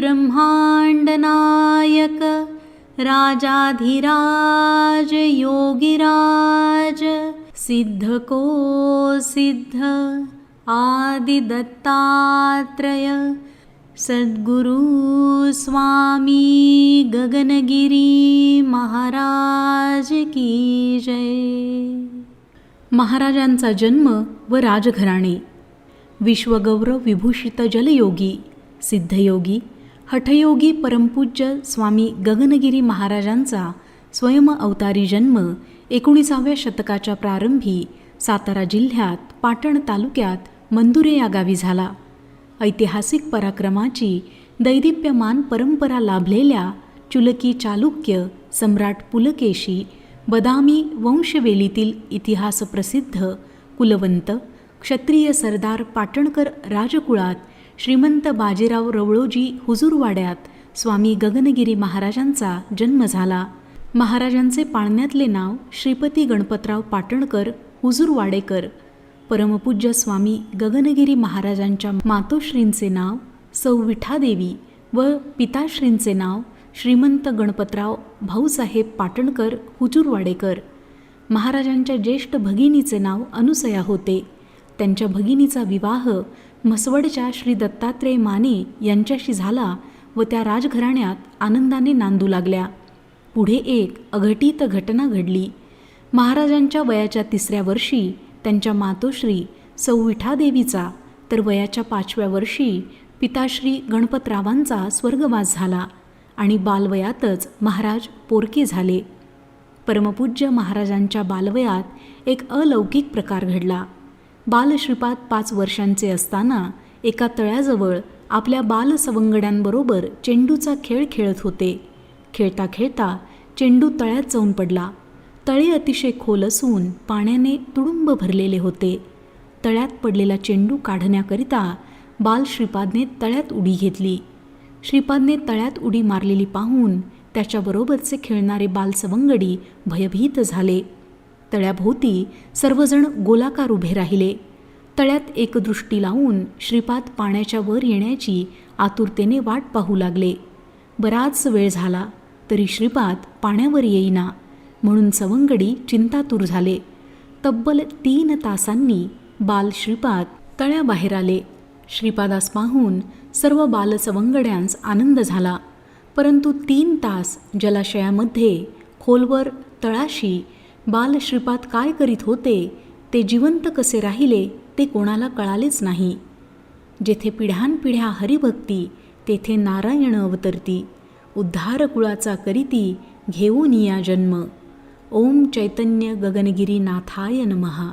ब्रह्माण्डनायक राजाधिराज योगिराज सिद्धको सिद्ध आदिदत्तात्रय सद्गुरु स्वामी गगनगिरी महाराज की जय। महाराजांचा जन्म व राजघराणे विश्वगौरव विभूषित जलयोगी सिद्धयोगी हठयोगी परमपूज्य स्वामी गगनगिरी महाराजांचा स्वयं अवतारी जन्म एकोणीसाव्या शतकाच्या प्रारंभी सातारा जिल्ह्यात पाटण तालुक्यात मंदुरे या गावी झाला. ऐतिहासिक पराक्रमाची दैदिप्यमान परंपरा लाभलेल्या चुलकी चालुक्य सम्राट पुलकेशी बदामी वंशवेलीतील इतिहास प्रसिद्ध कुलवंत क्षत्रिय सरदार पाटणकर राजकुळात श्रीमंत बाजीराव रवळोजी हुजूरवाड्यात स्वामी गगनगिरी महाराजांचा जन्म झाला. महाराजांचे पाळण्यातले नाव श्रीपती गणपतराव पाटणकर हुजूरवाडेकर. परमपूज्य स्वामी गगनगिरी महाराजांच्या मातोश्रींचे नाव सौ विठादेवी व पिताश्रींचे नाव श्रीमंत गणपतराव भाऊसाहेब पाटणकर हुजूरवाडेकर. महाराजांच्या ज्येष्ठ भगिनीचे नाव अनुसया होते. त्यांच्या भगिनीचा विवाह म्हसवडच्या श्री दत्तात्रेय माने यांच्याशी झाला व त्या राजघराण्यात आनंदाने नांदू लागल्या. पुढे एक अघटित घटना घडली. महाराजांच्या वयाच्या तिसऱ्या वर्षी त्यांच्या मातोश्री सौविठादेवीचा तर वयाच्या पाचव्या वर्षी पिताश्री गणपतरावांचा स्वर्गवास झाला आणि बालवयातच महाराज पोरके झाले. परमपूज्य महाराजांच्या बालवयात एक अलौकिक प्रकार घडला. बालश्रीपाद पाच वर्षांचे असताना एका तळ्याजवळ आपल्या बालसवंगड्यांबरोबर चेंडूचा खेळ खेळत होते. खेळता खेळता चेंडू तळ्यात जाऊन पडला. तळे अतिशय खोल असून पाण्याने तुडुंब भरलेले होते. तळ्यात पडलेला चेंडू काढण्याकरिता बाल श्रीपादने तळ्यात उडी घेतली. श्रीपादने तळ्यात उडी मारलेली पाहून त्याच्याबरोबरचे खेळणारे बालसवंगडी भयभीत झाले. तळ्याभोवती सर्वजण गोलाकार उभे राहिले. तळ्यात एक दृष्टी लावून श्रीपाद पाण्याच्या वर येण्याची आतुरतेने वाट पाहू लागले. बराच वेळ झाला तरी श्रीपाद पाण्यावर येईना म्हणून सवंगडी चिंतातूर झाले. तब्बल तीन तासांनी बाल श्रीपाद तळ्याबाहेर आले. श्रीपादास पाहून सर्व बाल सवंगड्यांस आनंद झाला परंतु तीन तास जलाशयामध्ये खोलवर तळाशी बालश्रीपाद काय करीत होते ते जिवंत कसे राहिले ते कोणाला कळालेच नाही. जेथे पिढ्यानपिढ्या हरिभक्ती तेथे नारायण अवतरती उद्धार कुळाचा करीती घेऊन या जन्म. ओम चैतन्य गगनगिरी नाथाय नमहा